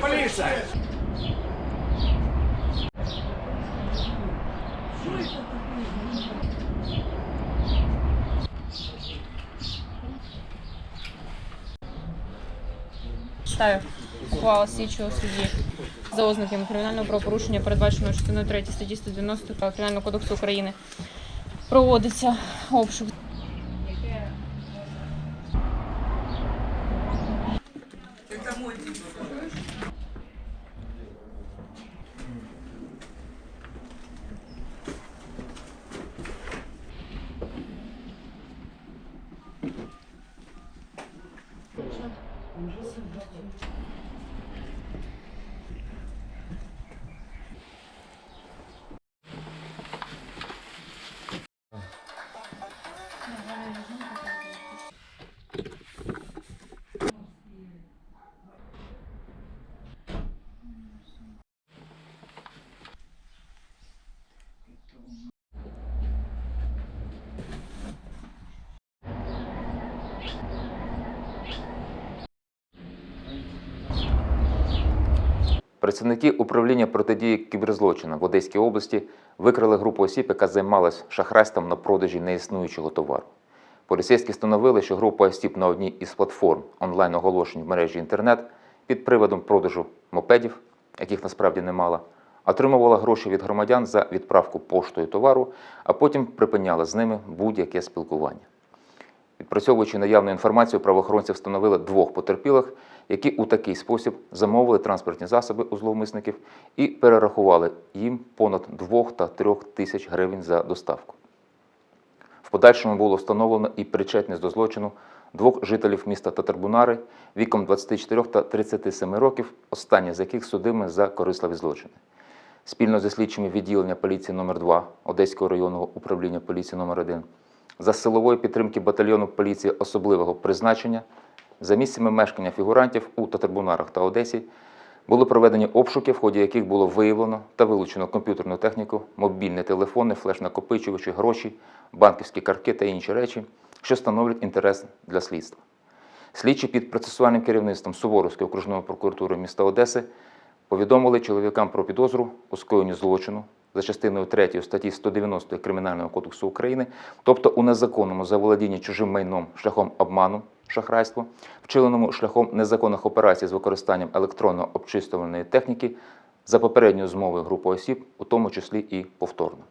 полиция! Читаю ухвала слідчого судді за ознаками кримінального правопорушення, передбаченого частиною 3 статті 190 Кримінального кодексу України. Проводиться обшук. сьогодні. Працівники управління протидії кіберзлочинам в Одеській області викрили групу осіб, яка займалась шахрайством на продажі неіснуючого товару. Поліцейські встановили, що група осіб на одній із платформ онлайн-оголошень в мережі інтернет під приводом продажу мопедів, яких насправді немало, отримувала гроші від громадян за відправку поштою товару, а потім припиняла з ними будь-яке спілкування. Відпрацьовуючи наявну інформацію, правоохоронці встановили двох потерпілих, які у такий спосіб замовили транспортні засоби у зловмисників і перерахували їм понад 2 та 3 тисяч гривень за доставку. В подальшому було встановлено і причетність до злочину двох жителів міста Татарбунари віком 24 та 37 років, останні з яких судими за корисливі злочини. Спільно зі слідчими відділення поліції номер 2 Одеського районного управління поліції номер 1 за силової підтримки батальйону поліції особливого призначення за місцями мешкання фігурантів у Татарбунарах та Одесі були проведені обшуки, в ході яких було виявлено та вилучено комп'ютерну техніку, мобільні телефони, флеш-накопичувачі, гроші, банківські картки та інші речі, що становлять інтерес для слідства. Слідчі під процесуальним керівництвом Суворовської окружної прокуратури міста Одеси повідомили чоловікам про підозру у скоєнні злочину за частиною 3 статті 190 Кримінального кодексу України, тобто у незаконному заволодінні чужим майном шляхом обману, шахрайство, вчиненому шляхом незаконних операцій з використанням електронно обчислювальної техніки за попередньою змовою групи осіб, у тому числі і повторно.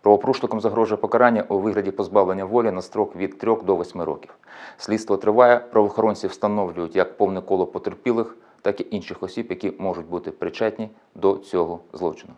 Правопорушникам загрожує покарання у вигляді позбавлення волі на строк від 3 до 8 років. Слідство триває, правоохоронці встановлюють як повне коло потерпілих, так і інших осіб, які можуть бути причетні до цього злочину.